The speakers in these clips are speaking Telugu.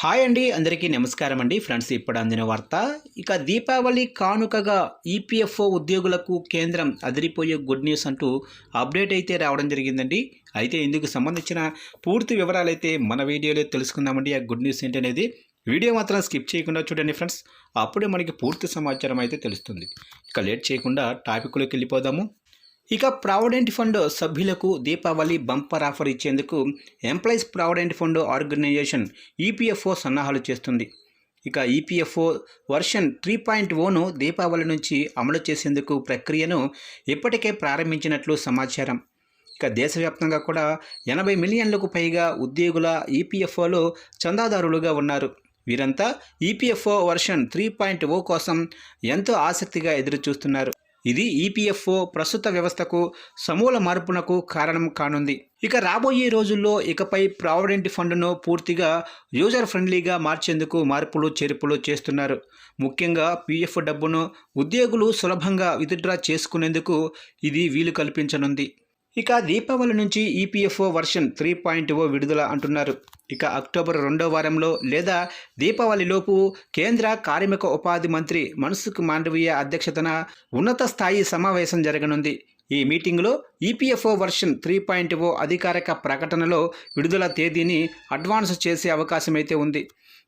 హాయ్ అండి అందరికీ నమస్కారం అండి. ఫ్రెండ్స్ ఇప్పుడు అందిన వార్త. ఇక దీపావళి కానుకగా ఈపీఎఫ్ఓ ఉద్యోగులకు కేంద్రం అదిరిపోయే గుడ్ న్యూస్ అంటూ అప్డేట్ అయితే రావడం జరిగిందండి. అయితే ఇందుకు సంబంధించిన పూర్తి వివరాలు అయితే మన వీడియోలో తెలుసుకుందామండి. ఆ గుడ్ న్యూస్ ఏంటనేది వీడియో మాత్రం స్కిప్ చేయకుండా చూడండి ఫ్రెండ్స్. అప్పుడే మనకి పూర్తి సమాచారం అయితే తెలుస్తుంది. ఇక లేట్ చేయకుండా టాపిక్లోకి వెళ్ళిపోదాము. ఇక ప్రావిడెంట్ ఫండ్ సభ్యులకు దీపావళి బంపర్ ఆఫర్ ఇచ్చేందుకు employees provident fund organisation EPFO సన్నాహాలు చేస్తుంది. ఇక ఈపీఎఫ్ఓ వర్షన్ త్రీ పాయింట్ ఓను దీపావళి నుంచి అమలు చేసేందుకు ప్రక్రియను ఇప్పటికే ప్రారంభించినట్లు సమాచారం. ఇక దేశవ్యాప్తంగా కూడా ఎనభై మిలియన్లకు పైగా ఉద్యోగుల ఈపీఎఫ్ఓలో చందాదారులుగా ఉన్నారు. వీరంతా EPFO version three point O కోసం ఎంతో ఆసక్తిగా ఎదురుచూస్తున్నారు. ఇది ఈపీఎఫ్ఓ ప్రస్తుత వ్యవస్థకు సమూల మార్పునకు కారణం కానుంది. ఇక రాబోయే రోజుల్లో ఇకపై ప్రావిడెంట్ ఫండ్ను పూర్తిగా యూజర్ ఫ్రెండ్లీగా మార్చేందుకు మార్పులు చేర్పులు చేస్తున్నారు. ముఖ్యంగా పీఎఫ్ డబ్బును ఉద్యోగులు సులభంగా విత్డ్రా చేసుకునేందుకు ఇది వీలు కల్పించనుంది. ఇక దీపావళి నుంచి EPFO version three point O విడుదల అంటున్నారు. ఇక అక్టోబర్ రెండో వారంలో లేదా దీపావళిలోపు కేంద్ర కార్మిక ఉపాధి మంత్రి మన్సుఖ్ మాండవీయ అధ్యక్షతన ఉన్నత స్థాయి సమావేశం జరగనుంది. ఈ మీటింగ్లో EPFO version three point O అధికారిక ప్రకటనలో విడుదల తేదీని అడ్వాన్స్ చేసే అవకాశమైతే ఉంది.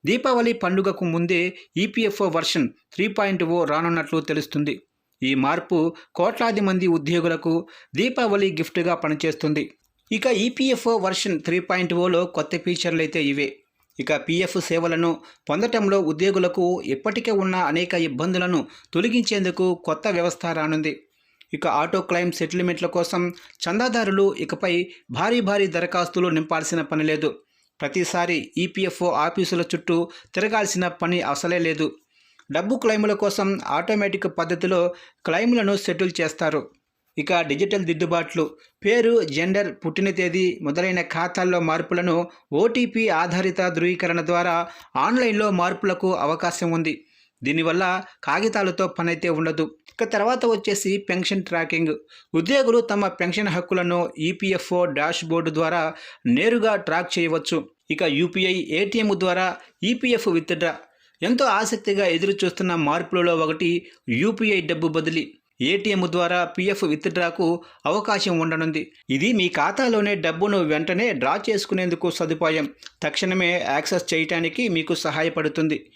దీపావళి పండుగకు ముందే EPFO version three point O రానున్నట్లు తెలుస్తుంది. ఈ మార్పు కోట్లాది మంది ఉద్యోగులకు దీపావళి గిఫ్ట్గా పనిచేస్తుంది. ఇక ఈపీఎఫ్ఓ వర్షన్ త్రీ పాయింట్ ఓలో కొత్త ఫీచర్లు అయితే ఇవే. ఇక పీఎఫ్ సేవలను పొందటంలో ఉద్యోగులకు ఇప్పటికే ఉన్న అనేక ఇబ్బందులను తొలగించేందుకు కొత్త వ్యవస్థ రానుంది. ఇక ఆటో క్లైమ్ సెటిల్మెంట్ల కోసం చందాదారులు ఇకపై భారీ భారీ దరఖాస్తులు నింపాల్సిన పని లేదు. ప్రతిసారి ఈపీఎఫ్ఓ ఆఫీసుల చుట్టూ తిరగాల్సిన పని అసలే లేదు. డబ్బు క్లెయిముల కోసం ఆటోమేటిక్ పద్ధతిలో క్లెయిములను సెటిల్ చేస్తారు. ఇక డిజిటల్ దిద్దుబాట్లు పేరు జెండర్ పుట్టిన తేదీ మొదలైన ఖాతాల్లో మార్పులను ఓటీపీ ఆధారిత ధృవీకరణ ద్వారా ఆన్లైన్లో మార్పులకు అవకాశం ఉంది. దీనివల్ల కాగితాలతో పనైతే ఉండదు. ఇక తర్వాత వచ్చేసి పెన్షన్ ట్రాకింగ్. ఉద్యోగులు తమ పెన్షన్ హక్కులను ఈపీఎఫ్ఓ డాష్ బోర్డు ద్వారా నేరుగా ట్రాక్ చేయవచ్చు. ఇక యూపీఐ ఏటీఎం ద్వారా ఈపీఎఫ్ విత్డ్రా ఎంతో ఆసక్తిగా ఎదురు చూస్తున్న మార్పులలో ఒకటి యూపీఐ డబ్బు బదిలీ. ఏటీఎం ద్వారా పీఎఫ్ విత్డ్రాకు అవకాశం ఉండనుంది. ఇది మీ ఖాతాలోనే డబ్బును వెంటనే డ్రా చేసుకునేందుకు సదుపాయం. తక్షణమే యాక్సెస్ చేయటానికి మీకు సహాయపడుతుంది.